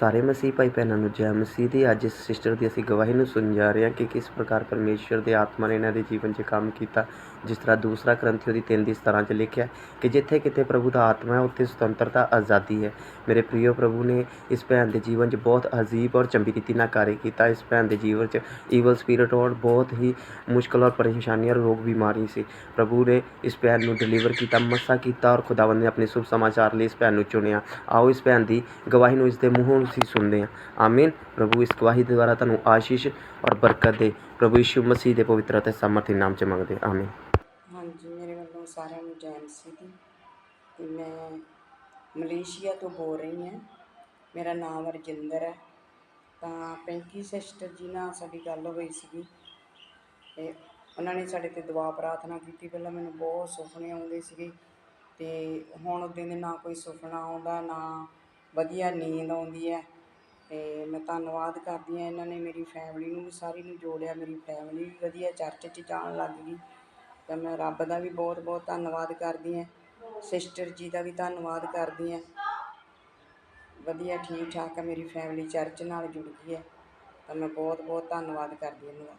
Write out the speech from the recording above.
ਸਾਰੇ ਮਸੀਹ ਭਾਈ ਭੈਣਾਂ ਨੂੰ ਜੈ ਮਸੀਹ ਦੀ। ਅੱਜ ਇਸ ਸਿਸਟਰ ਦੀ ਅਸੀਂ ਗਵਾਹੀ ਨੂੰ ਸੁਣ ਜਾ ਰਹੇ ਹਾਂ ਕਿ ਕਿਸ ਪ੍ਰਕਾਰ ਪਰਮੇਸ਼ਰ ਦੇ ਆਤਮਾ ਨੇ ਇਹਨਾਂ ਦੇ ਜੀਵਨ 'ਚ ਕੰਮ ਕੀਤਾ। ਜਿਸ ਤਰ੍ਹਾਂ ਦੂਸਰਾ ਗ੍ਰੰਥੀ ਉਹਦੀ ਤਿੰਨ ਦੀ 17 'ਚ ਲਿਖਿਆ ਕਿ ਜਿੱਥੇ ਕਿਤੇ ਪ੍ਰਭੂ ਦਾ ਆਤਮਾ ਹੈ, ਉੱਥੇ ਸੁਤੰਤਰਤਾ, ਆਜ਼ਾਦੀ ਹੈ। ਮੇਰੇ ਪ੍ਰਿਯੋ ਪ੍ਰਭੂ ਨੇ ਇਸ ਭੈਣ ਦੇ ਜੀਵਨ 'ਚ ਬਹੁਤ ਅਜੀਬ ਔਰ ਚੰਬੀ ਰੀਤੀ ਨਾਲ ਕਾਰਜ ਕੀਤਾ। ਇਸ ਭੈਣ ਦੇ ਜੀਵਨ 'ਚ ਈਵਲ ਸਪਿਰਿਟ ਔਰ ਬਹੁਤ ਹੀ ਮੁਸ਼ਕਲ ਔਰ ਪਰੇਸ਼ਾਨੀਆਂ ਰੋਗ ਬਿਮਾਰੀ ਸੀ। ਪ੍ਰਭੂ ਨੇ ਇਸ ਭੈਣ ਨੂੰ ਡਿਲੀਵਰ ਕੀਤਾ, ਮਸਾ ਕੀਤਾ ਔਰ ਖੁਦਾਵੰਦ ਨੇ ਆਪਣੇ ਸ਼ੁਭ ਸਮਾਚਾਰ ਲਈ ਇਸ ਭੈਣ ਨੂੰ ਚੁਣਿਆ। ਆਓ ਇਸ ਭੈਣ ਦੀ ਗਵਾਹੀ ਨੂੰ ਇਸ ਦੇ ਮੂੰਹੋਂ ਅਸੀਂ ਸੁਣਦੇ ਹਾਂ। ਆਮੀਨ। ਪ੍ਰਭੂ ਇਸ ਗਵਾਹੀ ਦੇ ਦੁਆਰਾ ਤੁਹਾਨੂੰ ਆਸ਼ੀਸ਼ ਔਰ ਬਰਕਤ ਦੇ। ਪ੍ਰਭੂ ਯਿਸੂ ਮਸੀਹ ਦੇ ਪਵਿੱਤਰ ਅਤੇ ਸਮਰਥੀ ਨਾਮ 'ਚ ਮੰਗਦੇ ਆਮੀਨ। ਹਾਂਜੀ, ਮੇਰੇ ਵੱਲੋਂ ਸਾਰਿਆਂ ਨੂੰ ਜੈ ਮਸੀਹ ਦੀ। ਤੇ ਮੈਂ ਮਲੇਸ਼ੀਆ ਤੋਂ ਬੋਲ ਰਹੀ ਹਾਂ। ਮੇਰਾ ਨਾਮ ਰਜਿੰਦਰ ਹੈ। ਤਾਂ ਪੈਂਕੀ ਸਿਸਟਰ ਜੀ ਨਾਲ ਸਾਡੀ ਗੱਲ ਹੋਈ ਸੀਗੀ। ਤੇ ਉਹਨਾਂ ਨੇ ਸਾਡੇ ਤੇ ਦੁਆ ਪ੍ਰਾਰਥਨਾ ਕੀਤੀ। ਪਹਿਲਾਂ ਮੈਨੂੰ ਬਹੁਤ ਸੁਪਨੇ ਆਉਂਦੇ ਸੀਗੇ। ਤੇ ਹੁਣ ਉਹਦੇ ਦੇ ਨਾ ਕੋਈ ਸੁਪਨਾ ਆਉਂਦਾ, ਨਾ ਵਧੀਆ ਨੀਂਦ ਆਉਂਦੀ ਹੈ। ਅਤੇ ਮੈਂ ਧੰਨਵਾਦ ਕਰਦੀ ਹਾਂ ਇਹਨਾਂ ਨੇ ਮੇਰੀ ਫੈਮਿਲੀ ਨੂੰ ਵੀ, ਸਾਰੀ ਨੂੰ ਜੋੜਿਆ ਮੇਰੀ ਫੈਮਿਲੀ ਵੀ ਵਧੀਆ ਚਰਚ 'ਚ ਜਾਣ ਲੱਗ ਗਈ। ਤਾਂ ਮੈਂ ਰੱਬ ਦਾ ਵੀ ਬਹੁਤ ਬਹੁਤ ਧੰਨਵਾਦ ਕਰਦੀ ਹਾਂ। ਸਿਸਟਰ ਜੀ ਦਾ ਵੀ ਧੰਨਵਾਦ ਕਰਦੀ ਹਾਂ। ਵਧੀਆ ਠੀਕ ਠਾਕ ਹੈ, ਮੇਰੀ ਫੈਮਿਲੀ ਚਰਚ ਨਾਲ ਜੁੜ ਗਈ ਹੈ। ਤਾਂ ਮੈਂ ਬਹੁਤ ਬਹੁਤ ਧੰਨਵਾਦ ਕਰਦੀ ਹਾਂ ਇਹਨਾਂ ਦਾ।